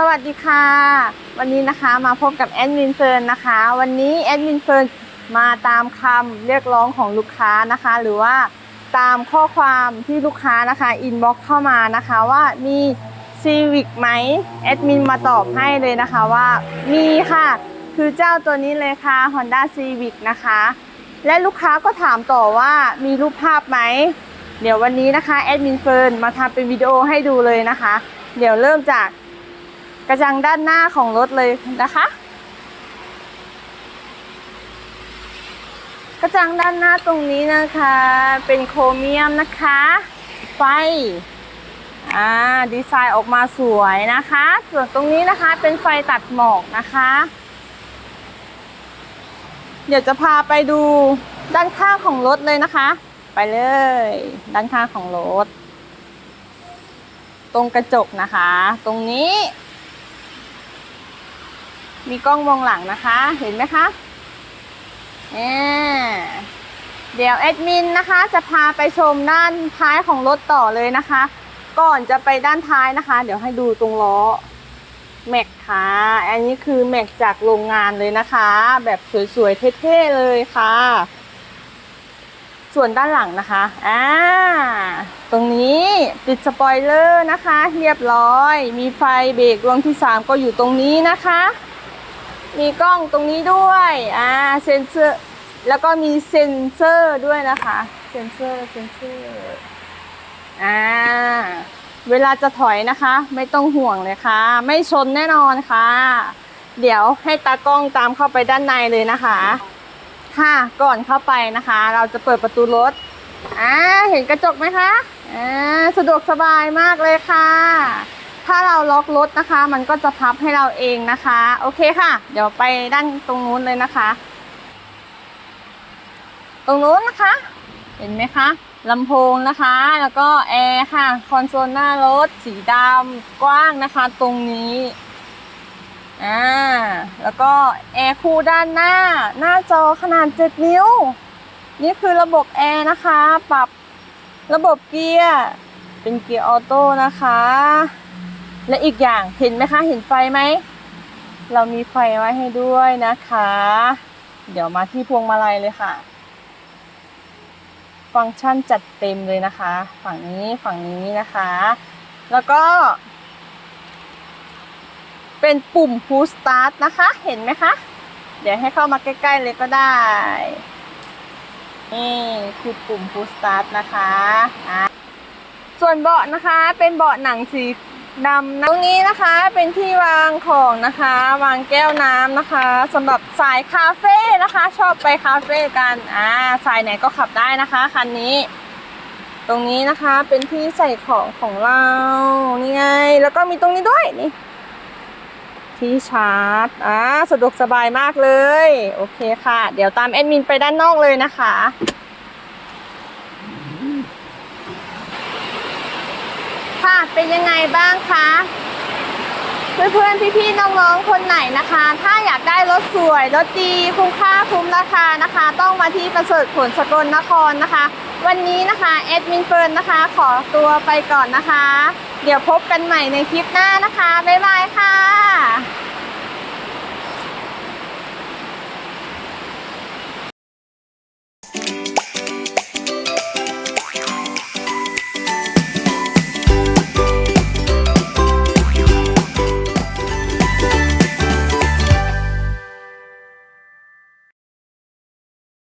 สวัสดีค่ะ วันนี้นะคะมาพบกับแอดมินเฟิร์นนะคะ วันนี้แอดมินเฟิร์นมาตามคำเรียกร้องของลูกค้านะคะ หรือว่าตามข้อความที่ลูกค้านะคะอินบ็อกเข้ามานะคะว่ามีซีวิกไหมแอดมินมาตอบให้เลยนะคะว่ามีค่ะ คือเจ้าตัวนี้เลยค่ะ Honda Civic นะคะ และลูกค้าก็ถามต่อว่ามีรูปภาพไหมเดี๋ยววันนี้นะคะแอดมินเฟิร์นมาทำเป็นวิดีโอให้ดูเลยนะคะ เดี๋ยวเริ่มจาก กระจังด้านหน้าของรถเลยนะคะ กระจังด้านหน้าตรงนี้นะคะ เป็นโครเมียมนะคะ ไฟอ่าดีไซน์ออกมาสวยนะคะ ส่วนตรงนี้นะคะเป็นไฟตัดหมอกนะคะ เดี๋ยวจะพาไปดูด้านข้างของรถเลยนะคะ ไปเลย ด้านข้างของรถ ตรงกระจกนะคะ ตรงนี้ มีกล้องมองหลังนะคะ เห็นไหมคะเอ่เดี๋ยวแอดมินนะคะ จะพาไปชมด้านท้ายของรถต่อเลยนะคะ ก่อนจะไปด้านท้ายนะคะ เดี๋ยวให้ดูตรงล้อแม็กค่ะ อันนี้คือแม็กจากโรงงานเลยนะคะ แบบสวยๆเท่ๆเลยค่ะ ส่วนด้านหลังนะคะอ่าตรงนี้ติดสปอยเลอร์นะคะ เรียบร้อย มีไฟเบรกดวงที่ 3 ก็อยู่ตรงนี้นะคะ มีกล้องตรงนี้ด้วยอ่าเซ็นเซอร์แล้วก็มีเซ็นเซอร์ด้วยนะคะเซ็นเซอร์เซ็นเซอร์อ่าเวลาจะถอยนะคะ ไม่ต้องห่วงเลยค่ะ ไม่ชนแน่นอนค่ะ เดี๋ยวให้ตากล้องตามเข้าไปด้านในเลยนะคะค่ะก่อนเข้าไปนะคะ เราจะเปิดประตูรถอ่าเห็นกระจกไหมคะอ่าสะดวกสบายมากเลยค่ะ ถ้าเราล็อกรถนะคะ มันก็จะพับให้เราเองนะคะ โอเคค่ะ เดี๋ยวไปด้านตรงนู้นเลยนะคะ ตรงนู้นนะคะ เห็นไหมคะลำโพงนะคะ แล้วก็แอร์ค่ะ คอนโซลหน้ารถสีดำกว้างนะคะ ตรงนี้อ่าแล้วก็แอร์คูลด้านหน้า หน้าจอขนาด 7 นิ้ว นี่คือระบบแอร์นะคะ ปรับระบบเกียร์ เป็นเกียร์ออโต้นะคะ และอีกอย่างเห็นไหมคะ เห็นไฟไหม เรามีไฟไว้ให้ด้วยนะคะ เดี๋ยวมาที่พวงมาลัยเลยค่ะ ฟังก์ชันจัดเต็มเลยนะคะ ฝั่งนี้ฝั่งนี้นะคะ แล้วก็ เป็นปุ่ม push start นะคะ เห็นไหมคะ เดี๋ยวให้เข้ามาใกล้ ๆ เลยก็ได้นี่คือปุ่ม push start นะคะะส่วนเบาะนะคะเป็นเบาะหนังสี ดำนะตรงนี้นะคะเป็นที่วางของนะคะ วางแก้วน้ำนะคะสำหรับสายคาเฟ่นะคะ ชอบไปคาเฟ่กันอ่าสายไหนก็ขับได้นะคะคันนี้ ตรงนี้นะคะเป็นที่ใส่ของของเรานี่ไง แล้วก็มีตรงนี้ด้วยนี่ที่ชาร์จอ่าสะดวกสบายมากเลย โอเคค่ะ เดี๋ยวตามแอดมินไปด้านนอกเลยนะคะ ค่ะ เป็นยังไงบ้างคะ เพื่อนๆ พี่ๆ น้องๆ คนไหนนะคะ ถ้าอยากได้รถสวย รถดี คุ้มค่าคุ้มราคานะคะ ต้องมาที่ประเสริฐผลสกลนครนะคะ วันนี้นะคะแอดมินเฟิร์นนะคะ ขอตัวไปก่อนนะคะ เดี๋ยวพบกันใหม่ในคลิปหน้านะคะ บ๊ายบายค่ะ